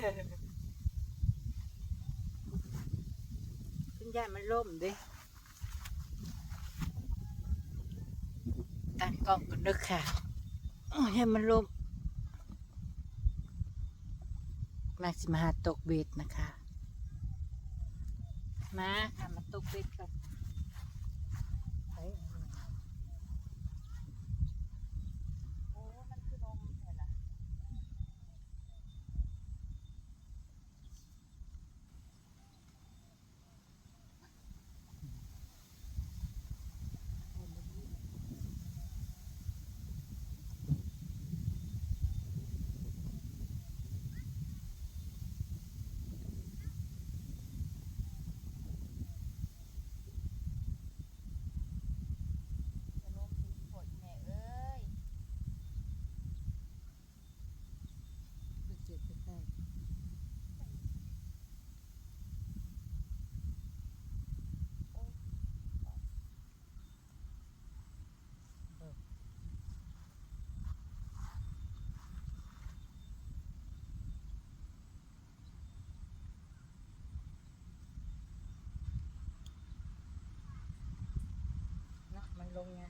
ขึ้นยานมันล่มดิตั้งกล้องกันเด้อค่ะโอ้ยมันล่มมาสิมาหาตกเบ็ดนะคะ มาค่ะมาตกเบ็ดกันไปโอ้มันคือลมแท้ล่ะ จะลงถึงฝนแม่เอ้ย เจ็บจะแตก เนาะมัน ลงไง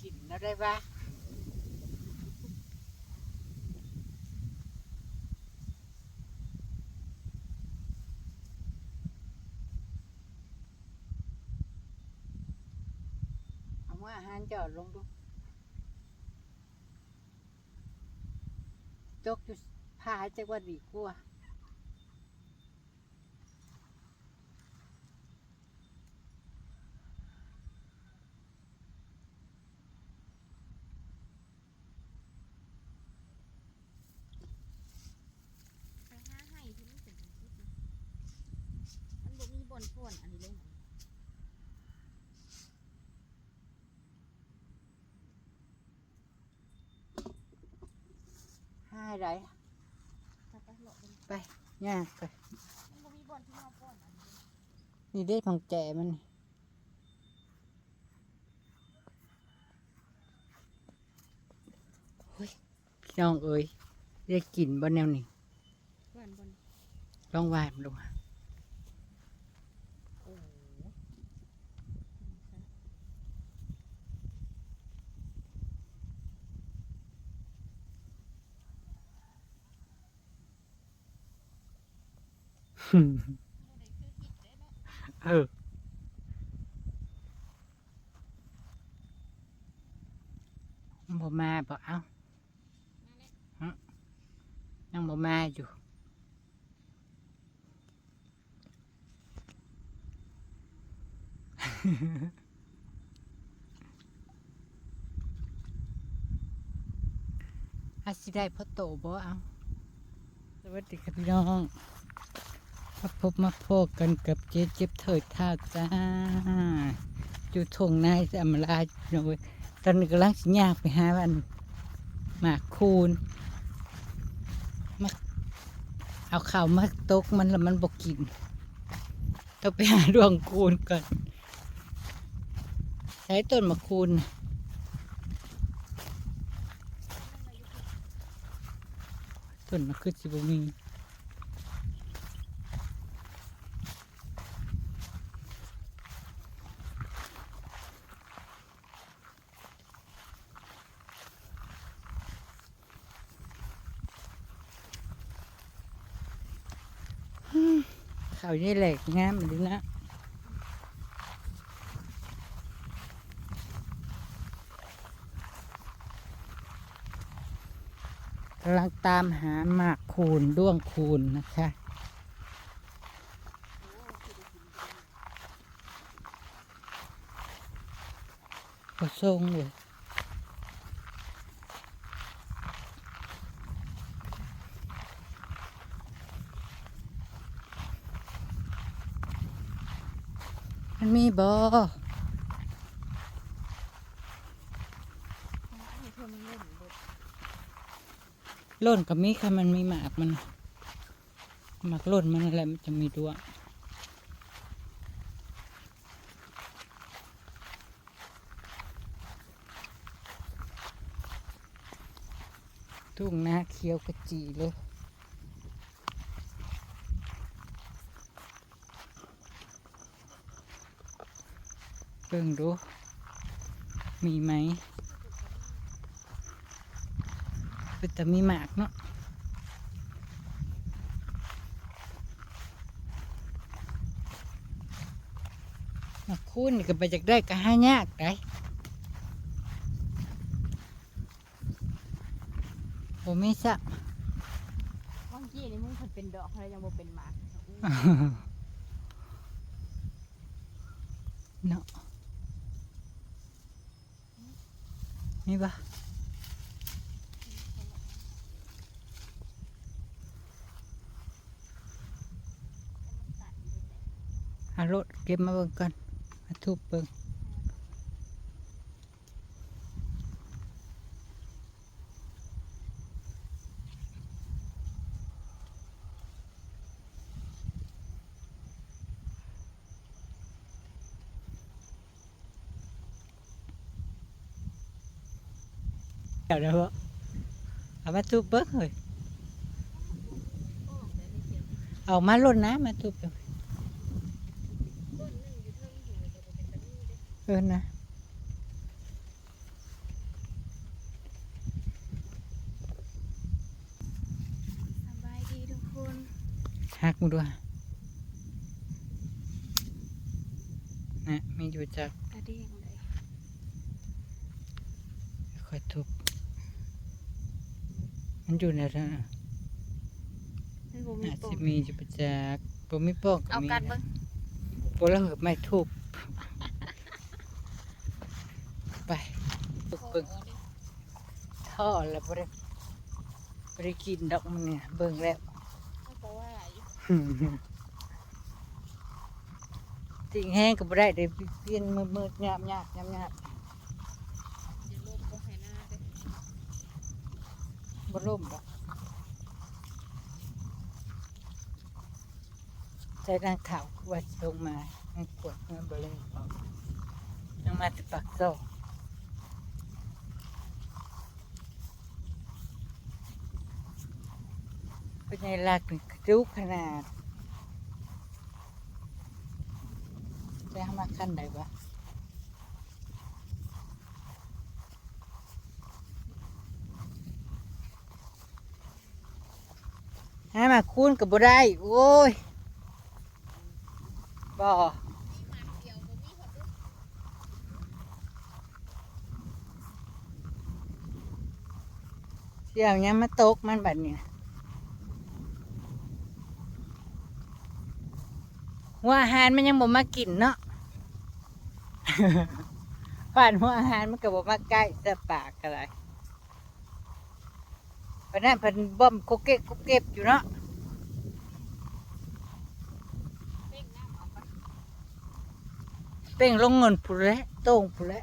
กินแล้วได้ปะเอาว่าอาหารจอดลงดูจกอยู่พาจักว่าดีกว่า ไปหาให้ที่มันเป็นจังซี่มันบ่มีบ่อนฝนอันนี้ลงอันนี้ ห้า ไรถ้าไปเลาะเบิ่งไปย่างไปมันบ่มีบ่อนที่มาฝนอันนี้นี่ได้ของแจมันนี่โอ้ยพี่น้องเอ้ยได้กลิ่นบ่แนวนี่หวานบ่อนลองวานดูอะ โอ้โห เออบ่มาบ่เอ้าฮะยังบ่มาอยู่อาสิได้พ่อโตบ่เอาสวัสดีครับพี่น้อง มาพบมาพบกันกับเจ๊เจ็บเถิดท่าจ้าอยู่ทงนายสำราญพี่น้อยตอนนี้กำลังสิยากไปหาวันหมากคูนมาเอาข่าวมาตกมันแล้วมันบกกิน ต้องไปหาดวงคูณก่อน ใช้ต้นมะคูนต้นมะคือสิบมี ขาวนี่แหลกงามเลยนะกำลังตามหาหมากคูณด้วงคูณนะคะก็ส่งเลยมันมี บอล่นเบิดล่นกับมีค่ะมันมีหมากมันหมากล่นมันอะไรมันจะมีดวทุ่งนาเขียวกระจีเลย เบิ่งดู มีไหมเป็นแต่มีหมากเนาะหมากคูนนี่ก็ไปจากได้ก็หายากได้ผมไม่สักว่างกี้นี่มึงเพิ่นเป็นดอกอะไรยังบ่เป็นหมากอู้เนาะ นี่ปะอารถเก็บมาเบิ่งกันมาทุบเบิ่ง เดี๋ยวเดี๋ยวเอามาทุบเบิ่งเลยโอ้แต่นี่เสียงเอามาลดน้ำมาทุบเบิ่งต้นหนึงอยู่เทิงอยู่แต่บ่เป็นตะมีเด้เออนะสบายดีทุกคนหักมึงด้วยนะมีอยู่จากกระเด้งเลยค่อยทุบ มันอยู่ในนั้นน่ะมันบ่มีน่าปจะมมีอยู่ประจักบ่มีป้องก็เอามีกัดเบิ่งบ่แล้วเหอะไม่ทุบไปทุบเบิ่งท่อแล้วบ่ได้บ่ได้กินดอกมันเนี่ยเบิ่งแล้วมันก็ว่าอยู่ติ่งแห้งก็บ่ได้ได้เปลี่ยนมืดๆหยาบๆหยาบๆ อย่าลบบ่ให้หน้าเด้อ บล่มดอกใจนางขาวว่าลงมาให้กวดเงินบ่เลยยังมาต่ปากโซอกเป็นไงลักกระจุกขนาดจะมาขั้นใดวะ ให้มาคูณกับบ่ได้ โอ้ยบ่เดียวเสี่ยวยังมาตกมันแบัดเนี่ยหัวอาหารมันยังบ่มากินเนาะป่านหัวอาหารมันก็บ่มาใกล้จะปากอะไร เพราะนั้นเพิ่นบ่มกุกเก็บกุกเก็บอยู่เนาะเป้งน้ำเอาไปเป่งลงเงินผู้แหละโต้งผู้และ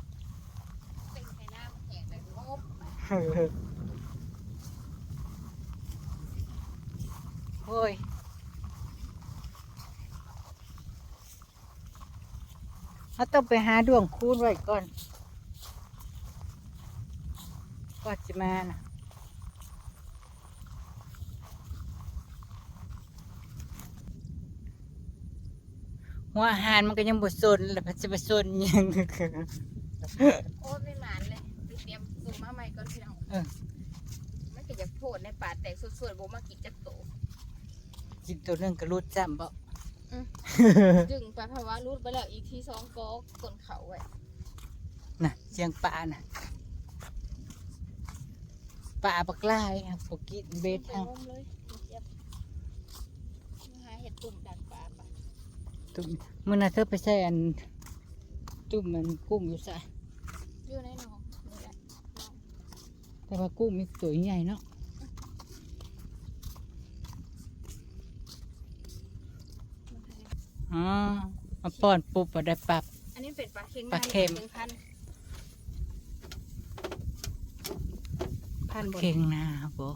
เป้งให้น้ำแข็งแต่งบโอ้ยเขาต้องไปหาดวงคูณไว้ก่อนก็จะมานะ หัวอาหารมันก็ยังบดสนแล้วมันจะไปสนหยังโอ้ยไม่หมานเลยไปเตรียมสูมาใหม่ก่อนพี่น้องเออมันก็อยากโผล่ในป่าแตกสดๆบ่มากินจักโตกินตัวหนึงก็รูดจำบ่จึงไปภาวะรูดไปแล้วอีกที่สองกอกต้นเขาไว้น่ะเสียงป่าน่ะป่าบักลายครับพวกกินเบ็ดไปทาง งมเลยเจี๊ยบมาหาเห็ดตุ่มดักปลาปะ ตุ่มมื่อน่ะเธอไปใส่อันตุ่มมันกุ้งอยู่ซะอยู่ในหนองนี่แหละแต่ว่ากุ้งมีตัวใหญ่เนาะอ๋อมาป้อนปุ๊บก็ได้ปรับ อันนี้เป็นปลาเค็งปลาเค็มปลาพันธุ์พันธุ์บนเข่งนาบ่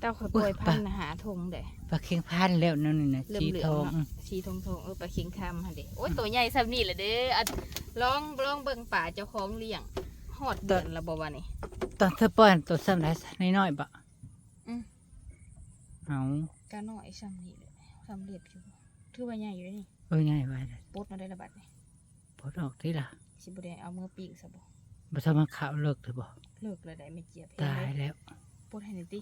เต้าขอยอุ๊ปยล่อยปพัลานธุ์น่ะหาทงเด้ ปลาเข่งพันแล้วนั่นนี่นะเหลือสีมเหลือทองเนาะสีทองทองๆเออปลาเค็งคำฮะเด้โอ้ยตัวใหญ่ซ้ำนี่แหละเด้ออะลองลองเบิ่งป่าเจ้าของเลี้ยงหอดเดือนละบ่วะนี่ตอนเธอป้อนตัวซ้ำไรน้อยๆบ่อืมเอากาน้อยซ้ำนี่เลยซ้ำเรียบอยู่ถือว่าใหญ่อยู่เด้นี่เอ้ยง่ายไว้เลยปดมาได้ระบาดนี่พดออกที่ล่ะสิบ่ได้เอามือปีกซะบ่บ่ทำมันขาวเลิกเถอะบ่เลิกเลยได้ไม่เจียบเห็นตายเลยแล้วปดให้หน่อยติ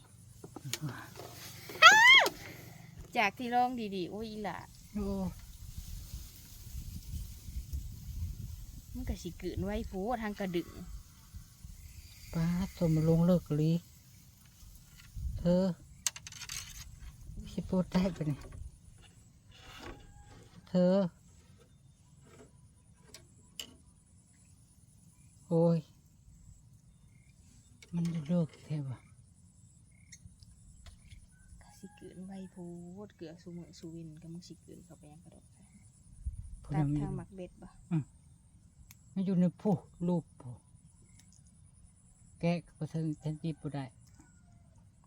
จากที่ลองดีๆโอ้ยอีหล่ะโอ้มันก็สิเกินไว้โพทางกระดึงป้าตัวมาลงเลิกลีเธอพี่พูดได้ปะเนี่ยเธอ โอ้ย มันจะเลิกแท้ปะ ก็สิเกินไว้ โพดเกลือสูมือสูวินก็มันสิเกินเข้าไปยังกระดกพูดตัดมันทางหมักเบ็ดบ่มันอยู่ในผู้รูปผู้แกะก็ถึงฉันจีบบ่ได้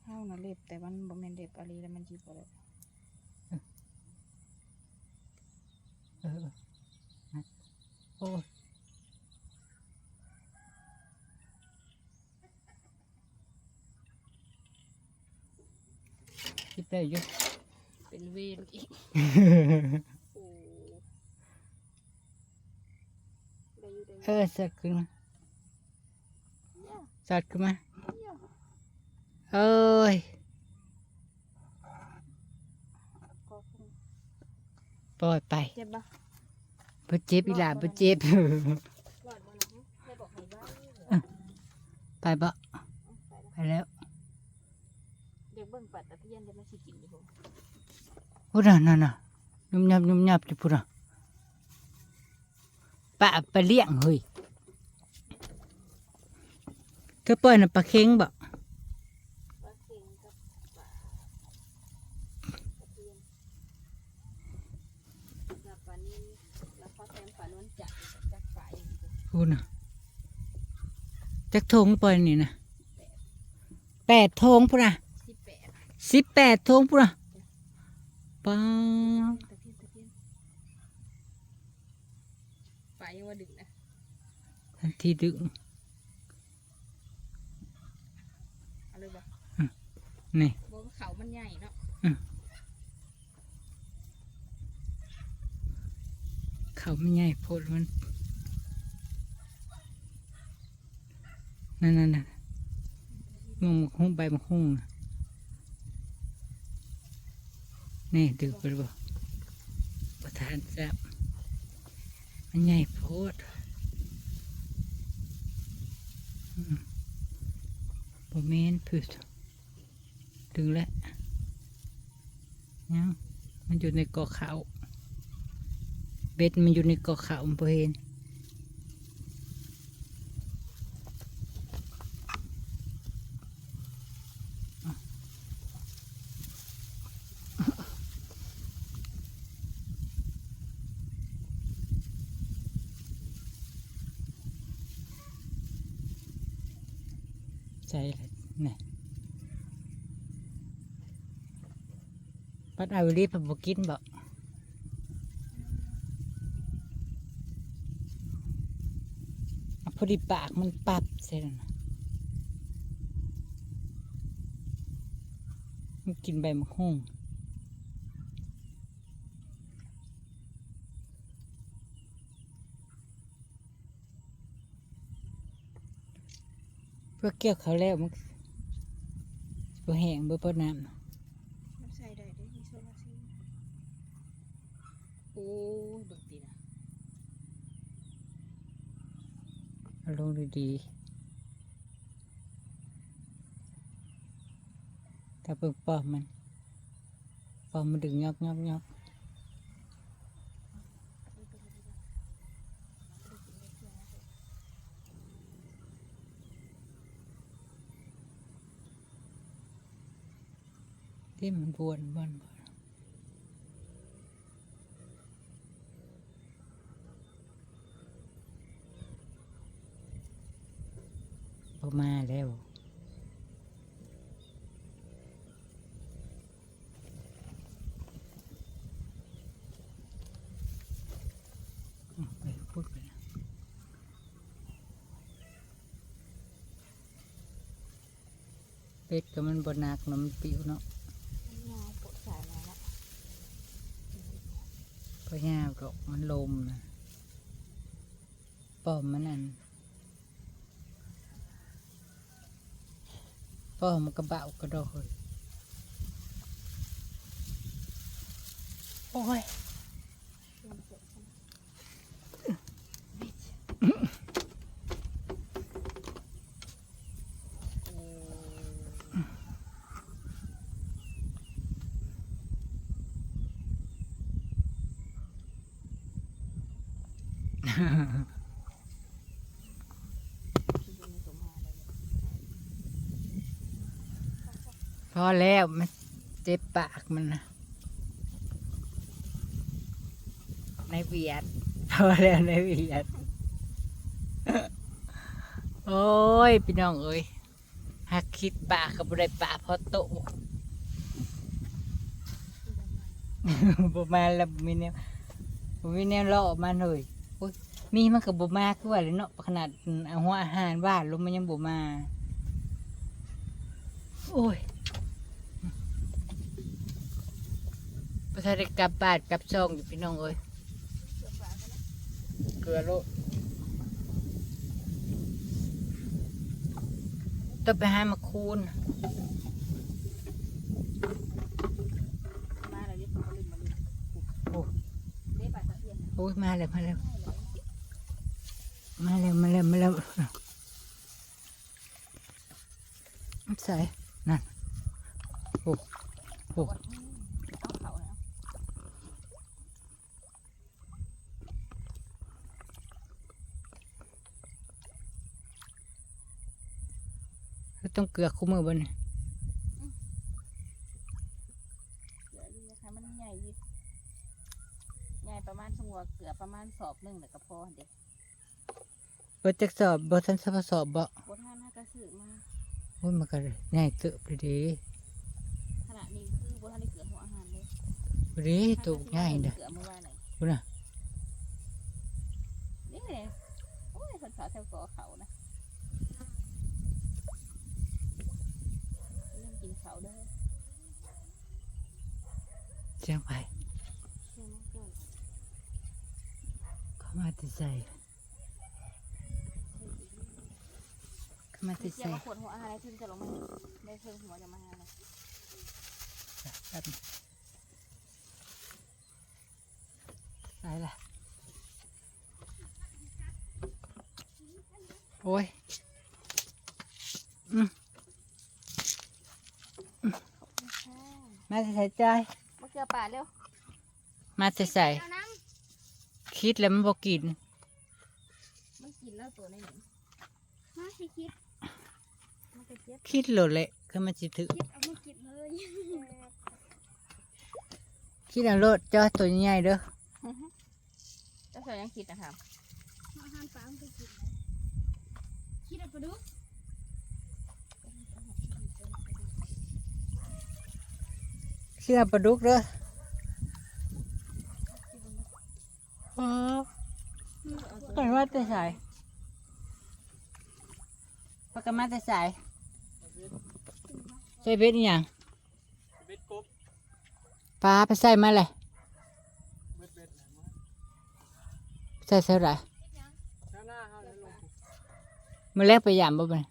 เฮาน่ะเล็บแต่มันบ่แม่นเล็บอะไรแล้วมันสิบ่ได้เออโอ้ย คิดได้อยุเป็นเวรอีกโอ้ได้อยู่ได้อเอยู่อสัตว์ขึ้นมาสัตว์ขึ้นมาเอ้ยก็คงปล่อยไปเจ็บบ่บ่เจ็บอีหล่าบ่เจ็บ รอดบ่ล่ะฮะได้บอกให้บ้าง ไปบ่ไปแล้วเดี๋ยว เบิ่งปัดตะเพียนเดี๋ยวมันสิกินอยู่บ่พูดน่ะน่ะน่ะยุ่มยับยุ่มยับจะพูดน่ะปลาไปเลี้ยงเฮ้ยเธอปล่อยน่ะปลาเค็งบ่ปลาเค็งกับปลาตะเข่งแล้วป้านี่แล้วพอแซมป้านวลจั่งจั่งไฟวูดนะจักทงปล่อยนี่นะแปดทงพูนะ สิบแปดสิบแปดทงพูดน่ะป้าตะเพียนตะเพียนปลายังว่าดึกนะทันทีดึงเอาเลยบ่นี่บ่เขามันใหญ่เนาะเขาไม่ใหญ่โพดมันนั่นนั่นนั่นมองหุ้งใบมะหุ้งน่ะ นี่ดึกไปบ่ประทานแซบมันใหญ่โพดบ่แม่นพืชดึงแล้วยังมันอยู่ในกอเขา เบ็ดมันอยู่ในเกาะเขามันบ่เห็น ใจเลยนี่ปัดเอาลีพัดบกินบ่พอดีปากมันปับเสร็จแล้วนมันกินใบมะฮุ่ง พื่อเกี่ยวเขาวแล้วมันบ่แห้งบ่เปิดน้ำมันใส่ได้ได้มีโซลาร์เซลล์โอ้ยเบิ่งตีนะเอาลงดีๆถ้าเปิงปอมมันปอมมันดึงยอกยอกยอก ที่มันบวนบวนบวนพอมาแล้วไปพูดไปเป็ดก็มันบนักนาะมันปิวเนาะ มันยาวปวดสายมาละ เพราะย่าดอกมันลมนะปอมมันนั่นปอมมันกระเบากระโดดโอ้ย ที่จะมีสมมาเลยเนี่ย พอแล้วมันเจ็บปากมันนะในเวียดพอแล้วในเวียดโอ้ยพี่น้องเอ้ยหักคิดปากกับบุได้ปากพอโตบ่มาแล้วบ่มีแนวบ่มีแนวเลาะอมาเลยโอ้ยมีมันก็บ่มาคือว่าเลยเนาะขนาดเอาหัวอาหารว่าลงมันยังบ่มา โอ้ย ประธานได้กลับบ้านกลับช่องอยู่พี่น้องเอ้ยเกลือโลต้องไปหามาคูนมาแล้ยมาลืมโอ้เรียกปลยมาแล้วมาแล้วมาแล้วมาแล้วมาแล้วใส่นั่นโอ้โอ้ เอาเขาแล้ว ต้องเกลือคู่มือบนเดี๋ยวดูนะคะมันใหญ่อยู่ใหญ่ประมาณสมวเกือบประมาณสอบหนึ่งแต่ก็พอเด็กเบิดจักสอบบ่ทันสอบสอบบ่โบท่านน่ากระสือมาโอ้ยมันก็ง่ายเติบเลยเดีขณะนี้คือโบท่านได้เกลือหัวอาหารเลยบดีตุกง่ายเด้อเกลือเมื่อวานไหนคุณน่ะนี่เลยโอ้ยคนสาวแถวกอเขานะ เขาเด้อเสียงใหมเจ้าเขามาติดใจเขามาติดอใจย่ามาขวดหัวอาหารถึงจะลงมาได้เพิ่งหัวจะมาหาเลยแป๊บนึงไปละโอ้ยอืมาใส่ใจอยมาเกลือป่าเร็วมาใส่ใส่เอาน้คิดแล้วมันบอกกินำมันกินแล้วตัวในหนึ่งมาสิคิดมันก็เจ็บคิดโหลดเลยก็มันจิถือคิดเอามากินเลยคิดเอาโลดจ้อตัวใหญ่ๆเด้อเจ้าสาวยังคิดนะครับอาหารปลามันไปกินเลยคิดเอาไปดู เชื่อปลาดุกเด้ออ๋อเห็นว่าจะใส่ปากกามาจะใส่ใส่เบ็ดอหย่างเบ็ดกบปลาไปใส่มาเลยเบ็ดเบ็ดไหนมาใส่เท่าไหร่หน้าหน้าเฮาเลยลงมื่อแรกไปยามบ่ไปคิ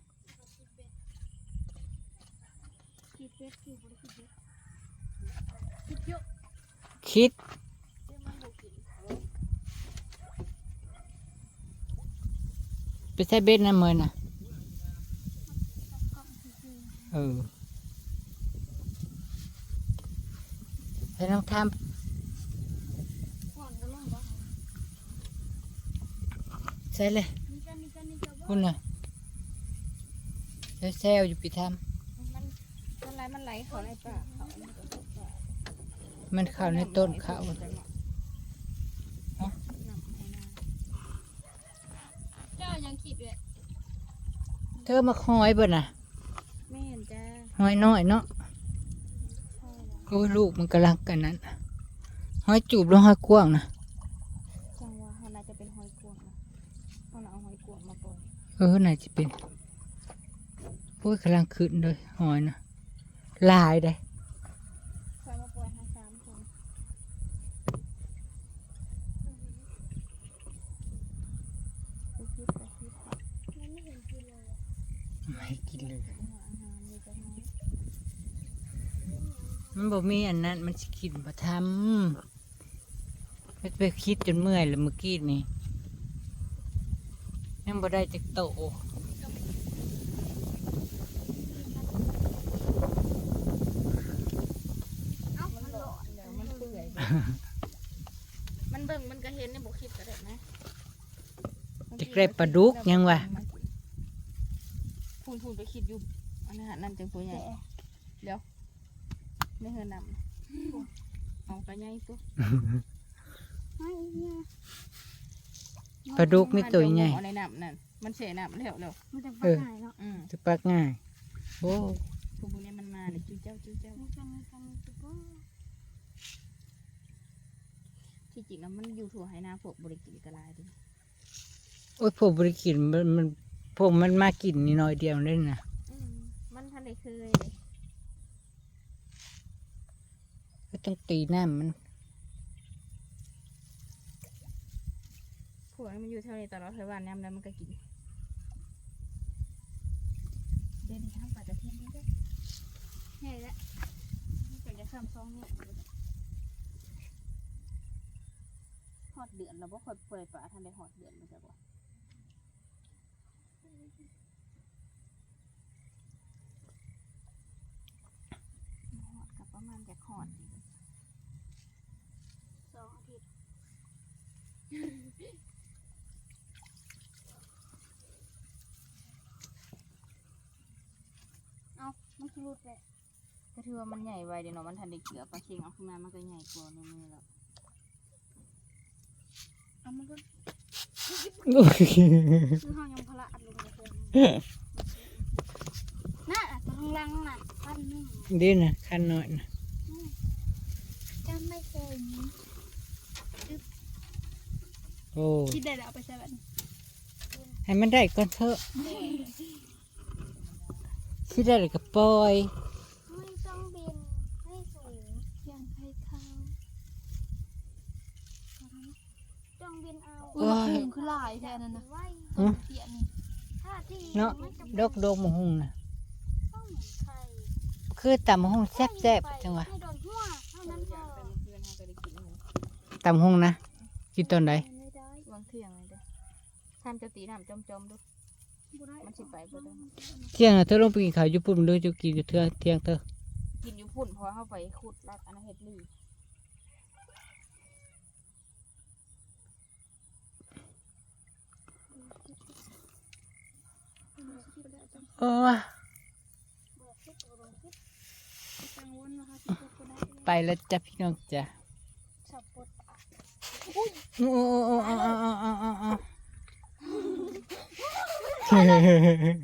คิด ไปใช้เบ็ดนะเมินนะเออไปน้องทำใช่เลยคุณนะแซวอยู่ปีทำมันมันไหลมันไหลขาอะไรป่ะ มันเข้าในต้นเขาเจ้ายังคิดเลยเธอมาคอยบ่น่ะแม่นจ้าหอยน้อยเนาะใช่แล้วโอ้ยลูกมันกำลังกันนั้นหอยจูบแล้วหอยกว้างนะจังว่าเขาน่าจะเป็นหอยกวงนะเขาน่าเอาหอยกวงมาปล่อยเออไหนจะเป็นโอ้ยกำลังขึ้นเลยหอยนะลายได้ คอยมาปล่อยให้สามคนไปคิดไปคิด มันไม่เห็นกินเลยอะ ไม่กินเลย อาหารมีจังน้อย มัน บอกมีอันนั้น มันสิกินมาทำมันไปคิดจนเมื่อยแล้วเมื่อกี้นี่ยังบ่ได้จักโตเอ้ามัมันนหหลลออนนแล้วมันเปื่อยมันเบิ่งมันก็เห็นในบุคลิปก็ได้นะจะได้ปลาดุกยังวะพูนพูนไปคิดอยู่อันนี้ฮะนั่นจังตัวใหญ่ เดี๋ยว ไม่เฮือนำเอากระไงตัวไม่เนี่ยปลาดุกมีตัวใหญ่เอาในน้ำนั่นมันเสียน้ำแล้วแล้วมันจะปเอลาอหายเนาะอืมจะปักง่าย โอ้พวกพวกนี้มันมาเดี๋ยวจิ้วเจ้าจิ้วเจ้านี่กันนี่กันนี่กันบ่ที่จริงแล้วมันอยู่ถั่วไหนาพวกบริกินกระลายดิโอ้ยพวกบริกินมันมันพวกมันมากินนี่น้อยเดียวเลยนะอืมมันทันได้เคยเลย ก็ ต้องตีน้ำมันพวกนี้มันอยู่เท่านี้ตลอดทั้งวันน้ำแล้วมันก็กินเดินทางป่าตะเทียนนี่เด้อใหญ่แล้วมันจะซ้ำซองเนี่ยหอดเดือนเราบ่ค่อยปล่อยปลาทันได้หอดเดือนมันจะบ่หอดกับประมาณจากหอด สองอาทิตย์ เอามันคือรูดเลยก็ถือว่ามันใหญ่ไวเดี๋ยวเนาะมันทันได้เกลือปลาเค็งเอาขึ้นมามันก็ใหญ่กว่าในมือแล้วเอามันก็โอ้ยคือห้องยังพละอัดลงไปเลยน่ะตัวข้างล่างน่ะพันหนึ่งดีนะขั้นน้อยนะจำไม่เคย โอ้คิดได้แล้วเอาไปใช้แบบนี้ให้มันได้ก่อนเถอะคิดได้เลยก็ปล่อยไม่ต้องบินให้สูงอย่างใครเขาต้องบินเอาโอ้ยคือลายแค่นั้นนะไว้ฮะเสียนี่ถ้าที่เนาะไม่จำดเป็นอกดอกมะฮุงนะต้องเหมือนใครคือตำมะฮุงแซ่บๆจังวะให้โดนหัวเท่านั้นพอแต่เมื่อคืนเขาก็ได้กินหมูตำมะฮุงนะกินตอนไหน ทำจะตีน้ำจอมๆดูบ่ได้มันสิไปบ่ได้ เที่ยงน่ะเธอลงไปกินข้าวญี่ปุ่นเลยจะกินอยู่เทื่อเที่ยงเธอกินอยู่พุ่นเพราะว่าเข้าไปขุดรักอันนั้นเฮ็ดลี่โอ้ยกังวลนะคะที่พวกก็ได้ไปแล้วจ้ะพี่น้องจ้ะ สับปด โอ้โอ้โอ้โอ้โอ้โอ้โอ้ 嘿嘿嘿嘿，